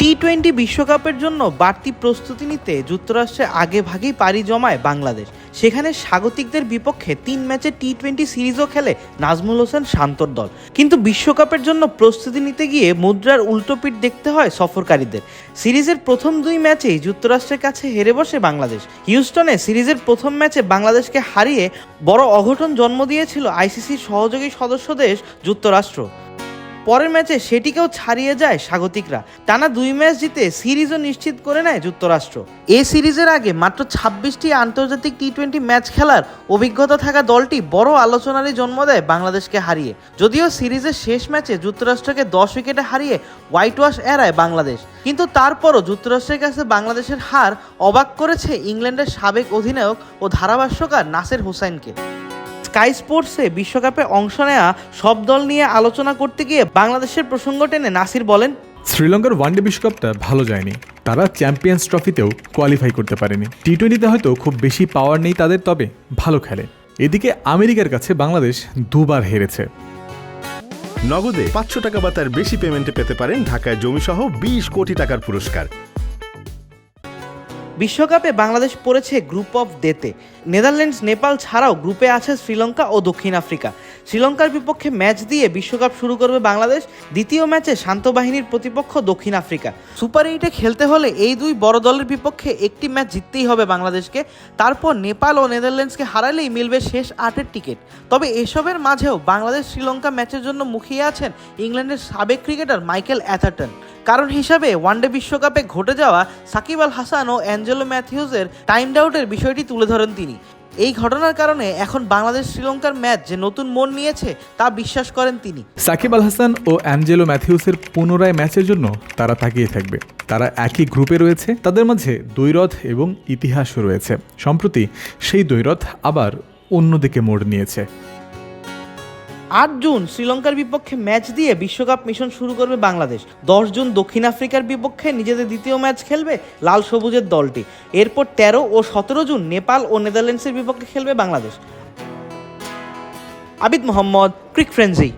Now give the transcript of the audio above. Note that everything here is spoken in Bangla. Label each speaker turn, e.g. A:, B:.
A: টি টোয়েন্টি বিশ্বকাপের জন্য বাড়তি প্রস্তুতি নিতে যুক্তরাষ্ট্রে আগে ভাগেই পাড়ি জমায় বাংলাদেশ। সেখানে স্বাগতিকদের বিপক্ষে তিন ম্যাচে টি টোয়েন্টি সিরিজও খেলে নাজমুল হোসেন শান্তর দল। কিন্তু বিশ্বকাপের জন্য প্রস্তুতি নিতে গিয়ে মুদ্রার উল্টোপিঠ দেখতে হয় সফরকারীদের। সিরিজের প্রথম দুই ম্যাচেই যুক্তরাষ্ট্রের কাছে হেরে বসে বাংলাদেশ। হিউস্টনে সিরিজের প্রথম ম্যাচে বাংলাদেশকে হারিয়ে বড় অঘটন জন্ম দিয়েছিল আইসিসির সহযোগী সদস্য দেশ যুক্তরাষ্ট্র। পরের ম্যাচে সেটিকেও ছাড়িয়ে যায় স্বাগতিকরা। টানা দুই ম্যাচ জিতে সিরিজও নিশ্চিত করে নেয় যুক্তরাষ্ট্র। এ সিরিজের আগে মাত্র ছাব্বিশটি আন্তর্জাতিক টি টোয়েন্টি ম্যাচ খেলার অভিজ্ঞতা থাকা দলটি বড় আলোচনারই জন্ম দেয় বাংলাদেশকে হারিয়ে। যদিও সিরিজের শেষ ম্যাচে যুক্তরাষ্ট্রকে দশ উইকেটে হারিয়ে হোয়াইট ওয়াশ এড়ায় বাংলাদেশ। কিন্তু তারপরও যুক্তরাষ্ট্রের কাছে বাংলাদেশের হার অবাক করেছে ইংল্যান্ডের সাবেক অধিনায়ক ও ধারাভাষ্যকার নাসের হোসাইনকে স্কাই স্পোর্টসে বিশ্বকাপে অংশ নেওয়া সব দল নিয়ে আলোচনা করতে গিয়ে বাংলাদেশের প্রসঙ্গ টেনে নাসির বলেন
B: শ্রীলঙ্কার ওয়ানডে বিশ্বকাপটা ভালো যায়নি। তারা চ্যাম্পিয়ন্স ট্রফিতেও কোয়ালিফাই করতে পারেনি। টি টোয়েন্টিতে হয়তো খুব বেশি পাওয়ার নেই তাদের তবে ভালো খেলে। এদিকে আমেরিকার কাছে বাংলাদেশ দুবার হেরেছে।
C: নগদে পাঁচশো টাকা বা তার বেশি পেমেন্টে পেতে পারেন ঢাকায় জমিসহ বিশ কোটি টাকার পুরস্কার।
A: বিশ্বকাপে বাংলাদেশ পড়েছে গ্রুপ অফ ডেতে। নেদারল্যান্ডস, নেপাল ছাড়াও গ্রুপে আছে শ্রীলঙ্কা ও দক্ষিণ আফ্রিকা। শ্রীলঙ্কার বিপক্ষে ম্যাচ দিয়ে বিশ্বকাপ শুরু করবে বাংলাদেশ, দ্বিতীয় ম্যাচে শান্ত বাহিনীর প্রতিপক্ষ দক্ষিণ আফ্রিকা। সুপার এইটে খেলতে হলে এই দুই বড় দলের বিপক্ষে একটি ম্যাচ জিততেই হবে বাংলাদেশকে। তারপর নেপাল ও নেদারল্যান্ডসকে হারালেই মিলবে শেষ আটের টিকিট। তবে এসবের মাঝেও বাংলাদেশ শ্রীলঙ্কা ম্যাচের জন্য মুখিয়ে আছেন ইংল্যান্ডের সাবেক ক্রিকেটার মাইকেল অ্যাথারটন। কারণ হিসাবে ওয়ানডে বিশ্বকাপে ঘটে যাওয়া সাকিব আল হাসান ও অ্যাঞ্জেলো ম্যাথিউজের টাইম আউটের বিষয়টি তুলে ধরেন তিনি। এই ঘটনার কারণে এখন বাংলাদেশ শ্রীলঙ্কার ম্যাচ যে নতুন মন নিয়েছে, তা বিশ্বাস করেন তিনি।
B: সাকিব আল হাসান ও অ্যাঞ্জেলো ম্যাথিউসের পুনরায় ম্যাচের জন্য তারা তাকিয়ে থাকবে। তারা একই গ্রুপে রয়েছে, তাদের মাঝে দ্বৈরথ এবং ইতিহাসও রয়েছে। সম্প্রতি সেই দ্বৈরথ আবার অন্যদিকে মোড় নিয়েছে।
A: আট জুন শ্রীলঙ্কার বিপক্ষে ম্যাচ দিয়ে বিশ্বকাপ মিশন শুরু করবে বাংলাদেশ। দশ জুন দক্ষিণ আফ্রিকার বিপক্ষে নিজেদের দ্বিতীয় ম্যাচ খেলবে লাল সবুজের দলটি। এরপর তেরো ও সতেরো জুন নেপাল ও নেদারল্যান্ডসের বিপক্ষে খেলবে বাংলাদেশ। আবিদ মোহাম্মদ, ক্রিক ফ্রেন্সি।